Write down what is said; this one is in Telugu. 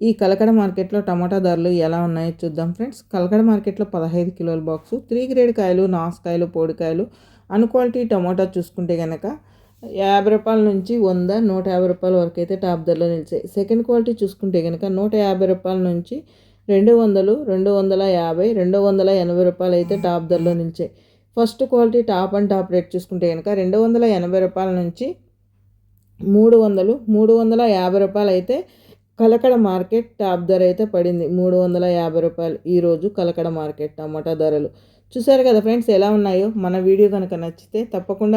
ఈ కలకడ మార్కెట్లో టమాటా ధరలు ఎలా ఉన్నాయో చూద్దాం ఫ్రెండ్స్. కలకడ మార్కెట్లో పదహైదు కిలోల బాక్సు త్రీ గ్రేడ్ కాయలు నాసుకాయలు పొడికాయలు అన్ క్వాలిటీ టమాటా చూసుకుంటే కనుక యాభై రూపాయల నుంచి వంద నూట యాభై రూపాయల వరకు అయితే టాప్ ధరలో నిలిచాయి. సెకండ్ క్వాలిటీ చూసుకుంటే కనుక నూట యాభై రూపాయల నుంచి రెండు వందలు రెండు వందల యాభై రెండు వందల ఎనభై రూపాయలు అయితే టాప్ ధరలో నిలిచాయి. First quality top and top rate చూసుకుంటే కనుక రెండు వందల ఎనభై రూపాయల నుంచి మూడు వందలు మూడు వందల యాభై రూపాయలు అయితే కలకడ మార్కెట్ టాప్ ధర అయితే పడింది. మూడు వందల యాభై రూపాయలు ఈరోజు కలకడ మార్కెట్ టమాటా ధరలు. చూసారు కదా ఫ్రెండ్స్ ఎలా ఉన్నాయో? మన వీడియో కనుక నచ్చితే తప్పకుండా